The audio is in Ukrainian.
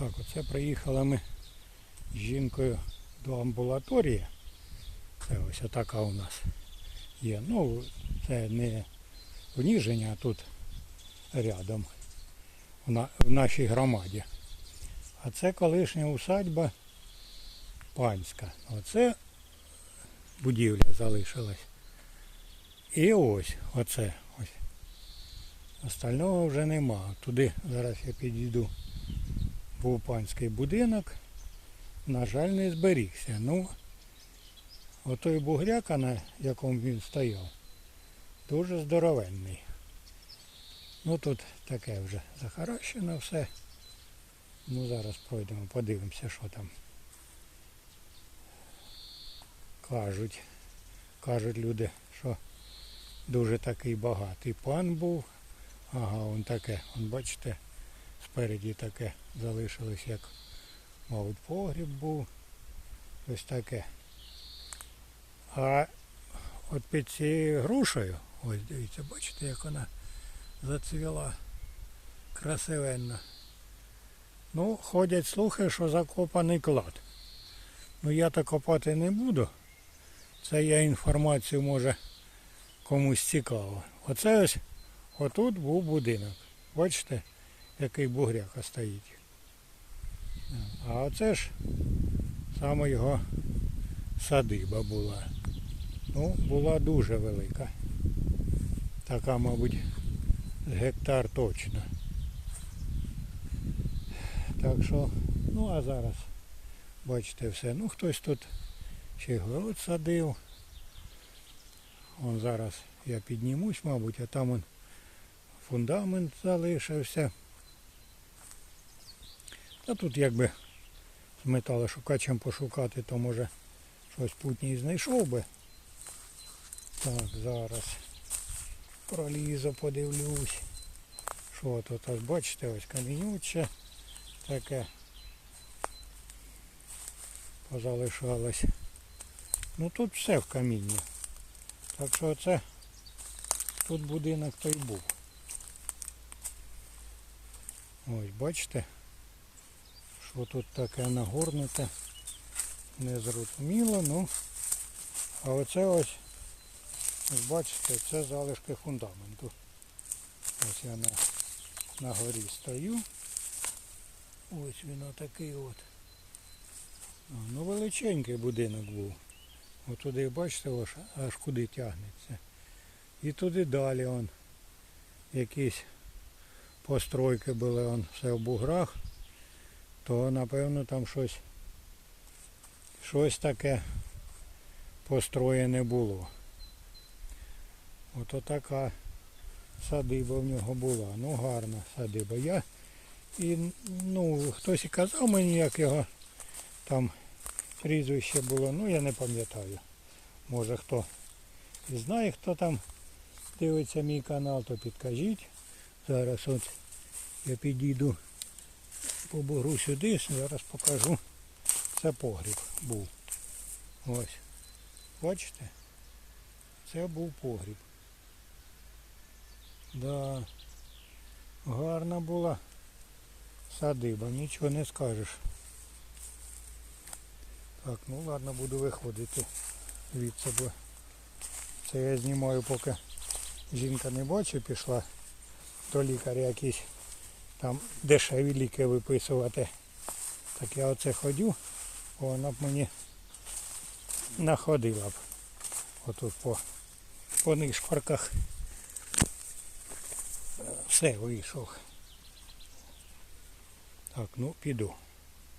Так, оце приїхали ми з жінкою до амбулаторії. Це ось отака у нас є. Ну, це не в Ніжині, а тут рядом, в нашій громаді. А це колишня усадьба панська. Оце будівля залишилась. І ось оце ось. Остального вже нема. Туди зараз я підійду. Був панський будинок. На жаль, не зберігся. Ну, отой бугряка, на якому він стояв, дуже здоровенний. Ну тут таке вже захаращено все. Ну зараз пройдемо, подивимося, що там. Кажуть, кажуть люди, що дуже такий багатий пан був. Ага, он таке, он бачите, спереді таке залишилось, як, мабуть, погріб був. Ось таке. А от під цією грушею, ось дивіться, бачите, як вона зацвіла красивенно. Ну, ходять слухи, що закопаний клад. Ну я так копати не буду. Це я інформацію може комусь цікаво. Оце ось отут був будинок. Бачите, який бугряка стоїть. А оце ж саме його садиба була. Ну, була дуже велика. Така, мабуть, гектар точно. Так що, ну а зараз, бачите все. Ну хтось тут ще й город садив. Он зараз я піднімусь, мабуть, а там он фундамент залишився. Та тут якби з металошукачем пошукати, то може щось путній знайшов би. Так, зараз пролізу, подивлюсь. Що тут ось бачите, ось камінюче таке позалишалось. Ну тут все в камінні. Так що це тут будинок той був. Ось бачите, що тут таке нагорнуте. Незрозуміло, ну а оце ось, ось бачите, це залишки фундаменту. Ось я на, на горі стою. Ось він отакий от. Ну величенький будинок був. От туди, бачите, аж, аж куди тягнеться. І туди далі он якісь постройки були, он все в буграх, то напевно там щось щось таке построєне було. Ото така садиба в нього була. Ну гарна садиба. Я і ну, хтось і казав мені, як його там прізвище було, ну я не пам'ятаю. Може хто і знає, хто там дивиться мій канал, то підкажіть. Зараз от я підійду побору сюди, зараз покажу. Це погріб був. Ось. Бачите? Це був погріб. Да. Гарна була садиба, нічого не скажеш. Так, ну ладно, буду виходити звідси, бо це я знімаю, поки жінка не бачить, пішла до лікаря якісь там дешеві ліки виписувати. Так я оце ходю, вона б мені находила б. Отут по, по нишпарках. Все, вийшов. Так, ну піду.